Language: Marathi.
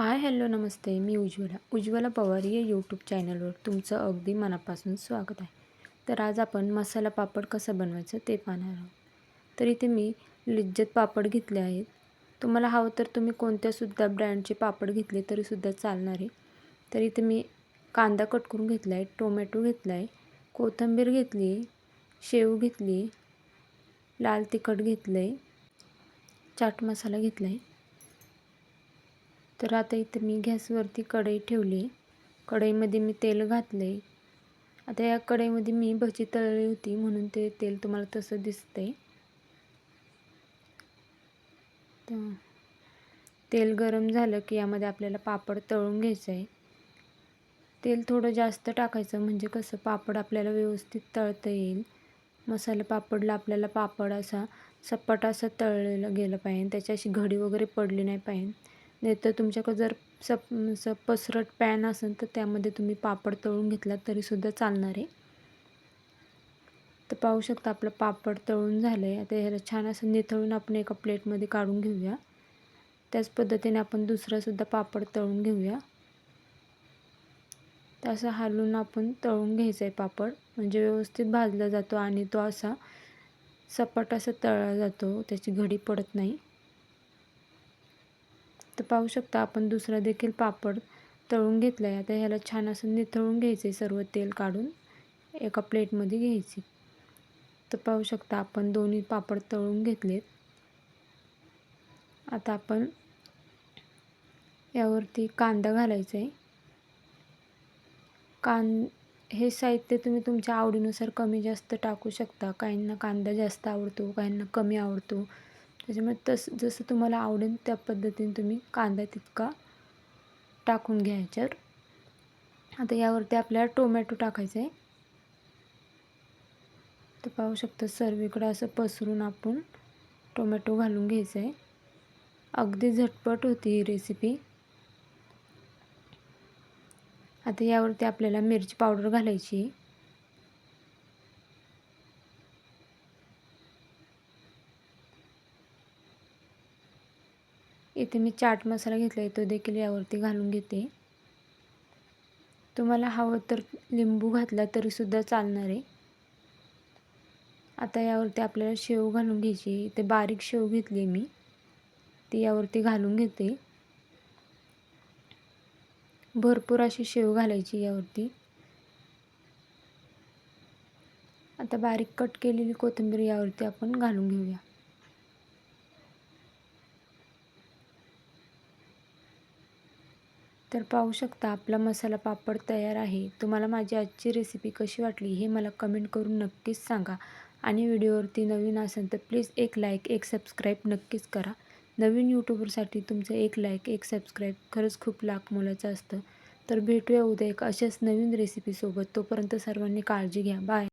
हाय हॅलो नमस्ते. मी उज्ज्वला. उज्ज्वला पवार या यूट्यूब चॅनलवर तुमचं अगदी मनापासून स्वागत आहे. तर आज आपण मसाला पापड कसं बनवायचं ते पाहणार आहोत. तर इथे मी लिज्जत पापड घेतले आहेत. तुम्हाला हवं तर तुम्ही कोणत्यासुद्धा ब्रँडचे पापड घेतले तरीसुद्धा चालणार आहे. तर इथे मी कांदा कट करून घेतला आहे टोमॅटो घेतला आहे कोथिंबीर घेतली आहे शेव घेतली लाल तिखट घेतलं आहे चाट मसाला घेतला आहे. तर आता इथं मी गॅसवरती कढई ठेवली. कढईमध्ये मी तेल घातले. आता या कढईमध्ये मी भजी तळली होती म्हणून ते तेल तुम्हाला तसं दिसतंय. तर तेल गरम झालं की यामध्ये आपल्याला पापड तळून घ्यायचं आहे तेल थोडं जास्त टाकायचं म्हणजे कसं पापड आपल्याला व्यवस्थित तळता येईल. मसाला पापडला आपल्याला पापड असा सपाट असं तळलेलं गेलं पाहिजे त्याच्याशी घडी वगैरे पडली नाही पाहिजे. नाही तर तुमच्याकडं जर सप स पसरट पॅन असेल तर त्यामध्ये तुम्ही पापड तळून घेतला तरीसुद्धा चालणार आहे. तर पाहू शकता आपलं पापड तळून झालं आहे आता ह्याला छान असं निथळून आपण एका प्लेटमध्ये काढून घेऊया. त्याच पद्धतीने आपण दुसरासुद्धा पापड तळून घेऊया. तर असं हालून आपण तळून घ्यायचं आहे पापड. म्हणजे व्यवस्थित भाजला जातो आणि तो असा सपाट असा तळला जातो. त्याची घडी पडत नाही. तर पाहू शकता. आपण दुसरा देखील पापड तळून घेतला आहे आता ह्याला छान असं निथळून घ्यायचं आहे सर्व तेल काढून एका प्लेटमध्ये घ्यायची. तर पाहू शकता आपण दोन्ही पापड तळून घेतलेत. आता आपण यावरती कांदा घालायचा आहे कां हे साहित्य तुम्ही तुमच्या आवडीनुसार कमी जास्त टाकू शकता. काहींना कांदा जास्त आवडतो काहींना कमी आवडतो. त्याच्यामुळे तसं जसं तुम्हाला आवडेल त्या पद्धतीने तुम्ही कांदा तितका टाकून घ्यायच्यावर आता यावरती आपल्याला टोमॅटो टाकायचं आहे. तर पाहू शकता सर्वीकडं असं पसरून आपण टोमॅटो घालून घ्यायचं आहे. अगदी झटपट होती ही रेसिपी आता यावरती आपल्याला मिरची पावडर घालायची इथे मी चाट मसाला घेतला आहे तो देखील यावरती घालून घेते. तुम्हाला हवं तर लिंबू घातला तरीसुद्धा चालणार आहे. आता यावरती आपल्याला शेव घालून घ्यायची इथे बारीक शेव घेतली मी. ती यावरती घालून घेते. भरपूर अशी शेव घालायची यावरती. आता बारीक कट केलेली कोथिंबीर यावरती आपण घालून घेऊया. तर पाहू शकता आपला मसाला पापड तयार आहे. तुम्हाला माझी आजची रेसिपी कशी वाटली हे मला कमेंट करून नक्कीच सांगा. आणि व्हिडिओवरती नवीन असेल तर प्लीज एक लाईक एक सबस्क्राईब नक्कीच करा. नवीन यूट्यूबरसाठी तुमचं एक लाईक एक सबस्क्राईब खरंच खूप लाख मोलाचं असतं. तर भेटूया उद्या एक अशाच नवीन रेसिपीसोबत तोपर्यंत सर्वांनी काळजी घ्या. बाय